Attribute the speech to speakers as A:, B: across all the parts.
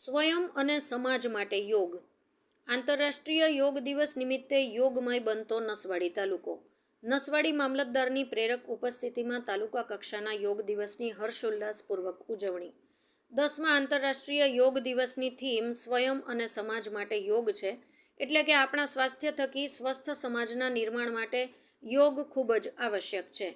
A: સ્વયં અને સમાજ માટે યોગ. આંતરરાષ્ટ્રીય યોગ દિવસ નિમિત્તે યોગમય બનતો નસવાડી તાલુકો. નસવાડી મામલતદારની પ્રેરક ઉપસ્થિતિમાં તાલુકા કક્ષાના યોગ દિવસની હર્ષોલ્લાસપૂર્વક ઉજવણી. દસમા આંતરરાષ્ટ્રીય યોગ દિવસની થીમ સ્વયં અને સમાજ માટે યોગ છે, એટલે કે આપણા સ્વાસ્થ્ય થકી સ્વસ્થ સમાજના નિર્માણ માટે યોગ ખૂબ જ આવશ્યક છે.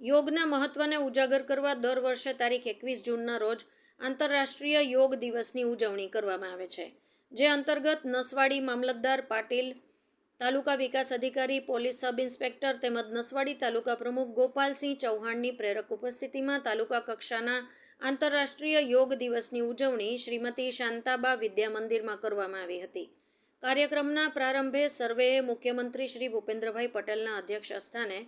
A: યોગના મહત્વને ઉજાગર કરવા દર વર્ષે તારીખ એકવીસ જૂનના રોજ આંતરરાષ્ટ્રીય યોગ દિવસની ઉજવણી કરવામાં આવે છે, જે અંતર્ગત નસવાડી મામલતદાર પાટીલ, તાલુકા વિકાસ અધિકારી, પોલીસ સબ ઇન્સ્પેક્ટર તેમજ નસવાડી તાલુકા પ્રમુખ ગોપાલસિંહ ચૌહાણની પ્રેરક ઉપસ્થિતિમાં તાલુકા કક્ષાના આંતરરાષ્ટ્રીય યોગ દિવસની ઉજવણી શ્રીમતી શાંતાબા વિદ્યા મંદિરમાં કરવામાં આવી હતી. કાર્યક્રમના પ્રારંભે સર્વેએ મુખ્યમંત્રી શ્રી ભૂપેન્દ્રભાઈ પટેલના અધ્યક્ષ સ્થાને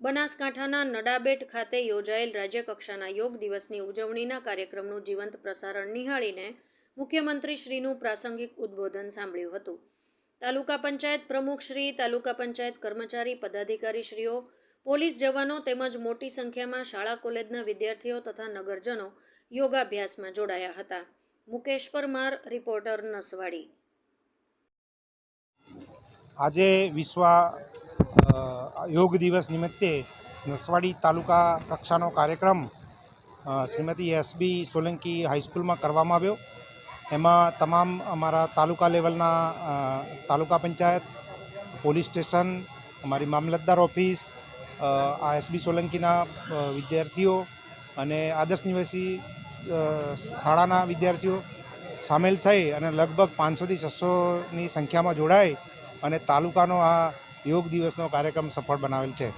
A: બનાસકાંઠાના નડાબેટ ખાતે યોજાયેલ રાજ્યકક્ષાના યોગ દિવસની ઉજવણીના કાર્યક્રમનું જીવંત પ્રસારણ નિહાળીને મુખ્યમંત્રીશ્રીનું પ્રાસંગિક ઉદ્બોધન સાંભળ્યું હતું. તાલુકા પંચાયત પ્રમુખશ્રી તાલુકા પંચાયત કર્મચારી પદાધિકારીશ્રીઓ, પોલીસ જવાનો તેમજ મોટી સંખ્યામાં શાળા કોલેજના વિદ્યાર્થીઓ તથા નગરજનો યોગાભ્યાસમાં જોડાયા હતા. મુકેશ પરમાર, રિપોર્ટર નસવાડી.
B: આજે વિશ્વ યોગ દિવસ નિમિત્તે નસવાડી તાલુકા કક્ષાનો કાર્યક્રમ શ્રીમતી એસબી સોલંકી હાઈસ્કૂલમાં કરવામાં આવ્યો. એમાં તમામ અમારા તાલુકા લેવલના તાલુકા પંચાયત, પોલીસ સ્ટેશન, અમારી મામલતદાર ઓફિસ આ એસબી સોલંકીના વિદ્યાર્થીઓ અને આદર્શ નિવાસી શાળાના વિદ્યાર્થીઓ સામેલ થઈ અને લગભગ પાંચસોથી છસોની સંખ્યામાં જોડાય અને તાલુકાનો આ યોગ દિવસનો કાર્યક્રમ સફળ બનાવેલ છે.